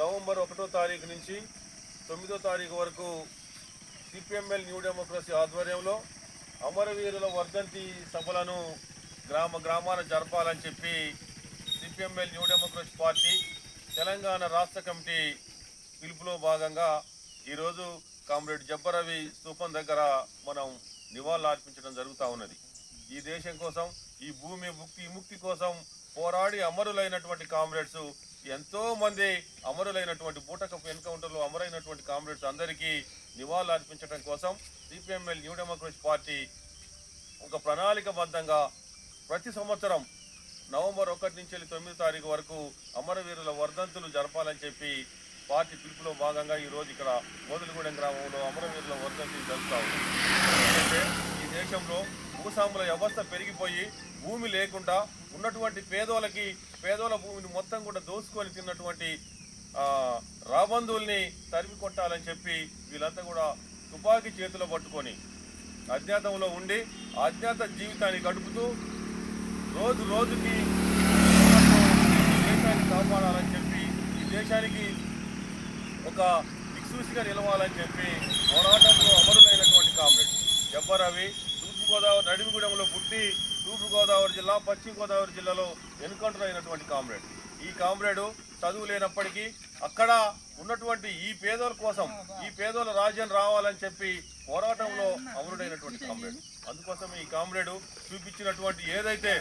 November ఒకటో తారీఖు నుంచి తొమ్మిదో తారీఖు వరకు సిపిఎంఎల్ న్యూ డెమోక్రసీ ఆధ్వర్యంలో అమరవీరుల వర్ధంతి సభలను గ్రామ గ్రామాన జరపాలని చెప్పి CPML new democracy party Telangana రాష్ట్ర కమిటీ పిలుపులో భాగంగా ఈరోజు కామ్రేడ్ జబ్బరవి స్థూపం దగ్గర మనం నివాళులు అర్పించడం జరుగుతూ ఉన్నది. ఈ దేశం కోసం ఈ భూమి ముక్తి ముక్తి కోసం పోరాడి అమరులైనటువంటి కామ్రేడ్స్ ఎంతోమంది అమరులైనటువంటి బూటకపు ఎన్కౌంటర్లో అమరైనటువంటి కామ్రేడ్స్ అందరికీ నివాళులు అర్పించడం కోసం సిపిఎంఎల్ న్యూ డెమోక్రసీ పార్టీ ఒక ప్రణాళికబద్ధంగా ప్రతి సంవత్సరం నవంబర్ ఒకటి నుంచి వెళ్ళి తొమ్మిది తారీఖు వరకు అమరవీరుల వర్ధంతులు జరపాలని చెప్పి పార్టీ పిలుపులో భాగంగా ఈ రోజు ఇక్కడ మోదులగూడెం గ్రామంలో అమరవీరుల వర్ధంతి జరుపుతా ఈ దేశంలో భూస్వాముల వ్యవస్థ పెరిగిపోయి భూమి లేకుండా ఉన్నటువంటి పేదోళ్ళకి పేదోళ్ళ భూమిని మొత్తం కూడా దోసుకొని తిన్నటువంటి ఆ, రాబంధువుల్ని తరిమి కొట్టాలని చెప్పి వీళ్ళంతా కూడా తుపాకీ చేతిలో పట్టుకొని అజ్ఞాతంలో ఉండి అజ్ఞాత జీవితాన్ని గడుపుతూ రోజు రోజుకి దేశాన్ని కాపాడాలని చెప్పి ఈ దేశానికి ఒక దిక్సూచిగా నిలవాలని చెప్పి పోరాటంలో అమరులైనటువంటి కామ్రేడ్ జబ్బరవి తూర్పుగోదావరి నడిమిగూడెంలో పుట్టి తూర్పుగోదావరి జిల్లా పశ్చిమ గోదావరి జిల్లాలో ఎన్కౌంటర్ అయినటువంటి కామ్రేడ్. ఈ కామ్రేడు చదువు లేనప్పటికీ అక్కడ ఉన్నటువంటి ఈ పేదోల కోసం ఈ పేదోల రాజ్యం రావాలని చెప్పి పోరాటంలో అమరుడైనటువంటి కామ్రేడ్. అందుకోసం ఈ కామ్రేడు చూపించినటువంటి ఏదైతే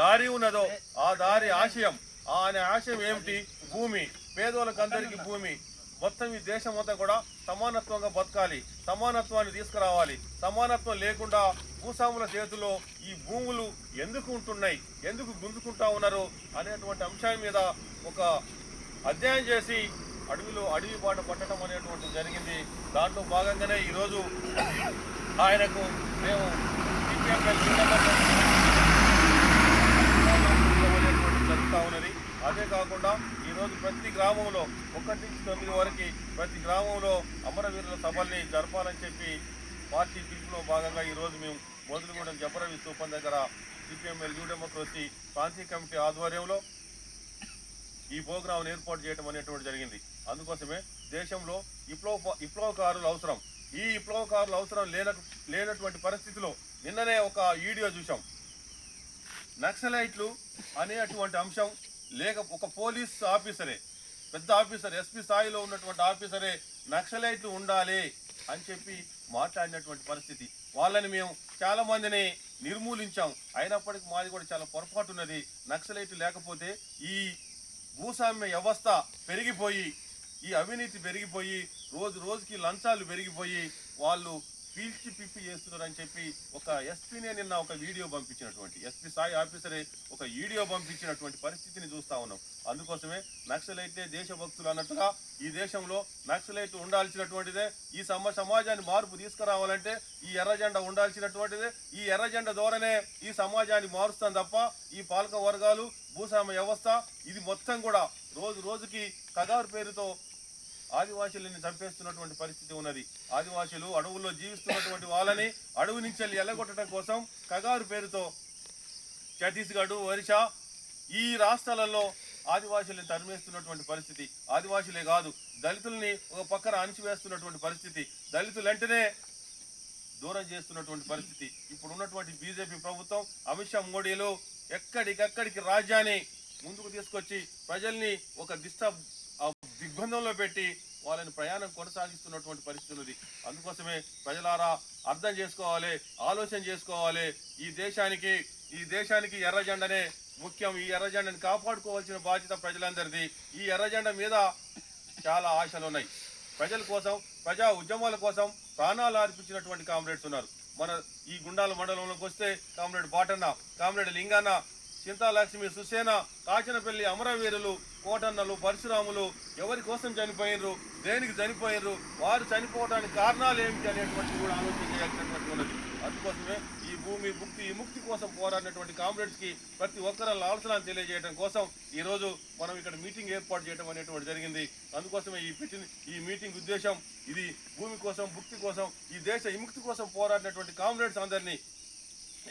దారి ఉన్నదో ఆ దారి ఆశయం ఆ అనే ఆశయం ఏమిటి? భూమి. పేదోళ్ళకందరికీ భూమి. మొత్తం ఈ దేశం మొత్తం కూడా సమానత్వంగా బతకాలి. సమానత్వాన్ని తీసుకురావాలి. సమానత్వం లేకుండా భూస్వాముల చేతిలో ఈ భూములు ఎందుకు ఉంటున్నాయి? ఎందుకు గుంజుకుంటా ఉన్నారు? అనేటువంటి అంశం మీద ఒక అధ్యయనం చేసి అడవిలో అడవి పాట పట్టడం అనేటువంటి జరిగింది. దాంట్లో భాగంగానే ఈరోజు ఆయనకు మేము CPML అనేటువంటి జరుగుతూ ఉన్నది అదే కాకుండా ఈరోజు ప్రతి గ్రామంలో ఒకటి నుంచి తొమ్మిది వరకు ప్రతి గ్రామంలో అమరవీరుల సభల్ని జరపాలని చెప్పి పార్టీ పిలుపులో భాగంగా ఈరోజు మేము మొదలుగూడెం జబరవి స్థూపం దగ్గర సిపిఎంఎల్ న్యూ డెమోక్రసీ ప్రాంతీయ కమిటీ ఆధ్వర్యంలో ఈ ప్రోగ్రాంను ఏర్పాటు చేయడం అనేటువంటి జరిగింది. అందుకోసమే దేశంలో విప్లవ విప్లవకారులు అవసరం. ఈ విప్లవకారులు అవసరం లేన లేనటువంటి పరిస్థితిలో నిన్ననే ఒక వీడియో చూసాం నక్సలైట్లు అనేటువంటి అంశం లేక ఒక పోలీస్ ఆఫీసరే పెద్ద ఆఫీసర్ ఎస్పీ స్థాయిలో ఉన్నటువంటి ఆఫీసరే నక్సలైట్లు ఉండాలి అని చెప్పి మాట్లాడినటువంటి పరిస్థితి. వాళ్ళని మేము చాలా మందిని నిర్మూలించాం. అయినప్పటికీ మాది కూడా చాలా పొరపాటు ఉన్నది. నక్సలైట్ లేకపోతే ఈ భూస్వామ్య వ్యవస్థ పెరిగిపోయి ఈ అవినీతి పెరిగిపోయి రోజు రోజుకి లంచాలు పెరిగిపోయి వాళ్ళు పీల్చి పిప్పి చేస్తున్నారని చెప్పి ఒక ఎస్పీనే నిన్న ఒక వీడియో పంపించినటువంటి ఎస్పీ సాయి ఆఫీసరే ఒక వీడియో పంపించినటువంటి పరిస్థితిని చూస్తా ఉన్నాం. అందుకోసమే నక్సలైట్లే దేశభక్తులు అన్నట్టుగా ఈ దేశంలో నక్సలైట్ ఉండాల్సినటువంటిదే ఈ సమ సమాజాన్ని మార్పు తీసుకురావాలంటే ఈ ఎర్రజెండ ఉండాల్సినటువంటిదే ఈ ఎర్రజెండ ద్వారానే ఈ సమాజాన్ని మారుస్తాం తప్ప ఈ పాలక వర్గాలు భూస్వామ్య వ్యవస్థ ఇది మొత్తం కూడా రోజు రోజుకి కగారు పేరుతో ఆదివాసులని చంపేస్తున్నటువంటి పరిస్థితి ఉన్నది. ఆదివాసులు అడవుల్లో జీవిస్తున్నటువంటి వాళ్ళని అడవి నుంచి ఎల్లగొట్టడం కోసం కగారు పేరుతో ఛత్తీస్గఢ్ ఒరిస్సా ఈ రాష్ట్రాలలో ఆదివాసుల్ని తరిమేస్తున్నటువంటి పరిస్థితి. ఆదివాసులే కాదు దళితుల్ని ఒక పక్కన అణిచివేస్తున్నటువంటి పరిస్థితి. దళితులు వెంటనే దూరం చేస్తున్నటువంటి పరిస్థితి. ఇప్పుడు ఉన్నటువంటి బీజేపీ ప్రభుత్వం అమిత్ షా మోడీలు ఎక్కడికక్కడికి రాజ్యాన్ని ముందుకు తీసుకొచ్చి ప్రజల్ని ఒక దిష్ట ఆ పెట్టి వాళ్ళని ప్రయాణం కొనసాగిస్తున్నటువంటి పరిస్థితి ఉన్నది. అందుకోసమే ప్రజలారా అర్థం చేసుకోవాలి ఆలోచన చేసుకోవాలి. ఈ దేశానికి ఈ దేశానికి ఎర్రజెండనే ముఖ్యం. ఈ ఎర్రజెండని కాపాడుకోవాల్సిన బాధ్యత ప్రజలందరిది. ఈ ఎర్రజెండ మీద చాలా ఆశలు ఉన్నాయి. ప్రజల కోసం ప్రజా ఉద్యమాల కోసం ప్రాణాలు అర్పించినటువంటి కామ్రేడ్స్ ఉన్నారు. మన ఈ గుండాల మండలంలోకి వస్తే కామ్రేడ్ బాటన్న కామ్రేడ్ లింగన్న చింతాలక్ష్మి సుసేన కాచనపల్లి అమరవీరులు కోటన్నలు పరశురాములు ఎవరి కోసం చనిపోయినరు దేనికి చనిపోయినరు వారు చనిపోవడానికి కారణాలు ఏమిటి అనేటువంటి కూడా ఆలోచన చేయాల్సినటువంటి ఉన్నది. అందుకోసమే ఈ భూమి ముక్తి ఈ ముక్తి కోసం పోరాడినటువంటి కామ్రేడ్స్కి ప్రతి ఒక్కరి ఆలోచన తెలియజేయడం కోసం ఈరోజు మనం ఇక్కడ మీటింగ్ ఏర్పాటు చేయడం అనేటువంటి జరిగింది. అందుకోసమే ఈ పెట్టిన ఈ మీటింగ్ ఉద్దేశం ఇది భూమి కోసం ముక్తి కోసం ఈ దేశ విముక్తి కోసం పోరాడినటువంటి కామ్రేడ్స్ అందరినీ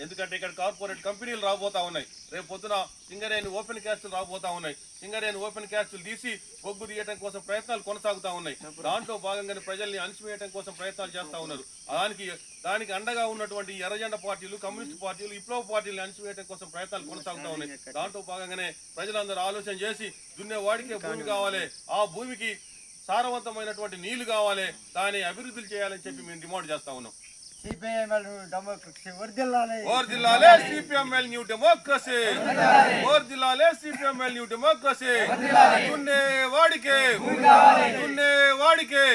ఎందుకంటే ఇక్కడ కార్పొరేట్ కంపెనీలు రాబోతా ఉన్నాయి. రేపు పొద్దున సింగరేణి ఓపెన్ క్యాస్టులు రాబోతా ఉన్నాయి. సింగరేణి ఓపెన్ క్యాస్టులు తీసి బొగ్గు తీయటం కోసం ప్రయత్నాలు కొనసాగుతా ఉన్నాయి. దాంట్లో భాగంగానే ప్రజల్ని అణిచివేయటం కోసం ప్రయత్నాలు చేస్తా ఉన్నారు. దానికి దానికి అండగా ఉన్నటువంటి ఎర్రజెండ పార్టీలు కమ్యూనిస్ట్ పార్టీలు విప్లవ పార్టీలు అణిచివేయటం కోసం ప్రయత్నాలు కొనసాగుతా ఉన్నాయి. దాంట్లో భాగంగానే ప్రజలందరూ ఆలోచన చేసి దున్నేవాడికే భూమి కావాలి. ఆ భూమికి సారవంతమైనటువంటి నీళ్ళు కావాలి. దాన్ని అభివృద్ధులు చేయాలని చెప్పి మేము డిమాండ్ చేస్తా ఉన్నాం. CPIML democracy. వర్దిల్లాలి ఓర్ జిల్లాలే సిపిఎంఎల్ న్యూ డెమోక్రసీ. ఓర్ జిల్లాలే. CPML new democracy. దున్నే వాడికే దున్నే వాడికే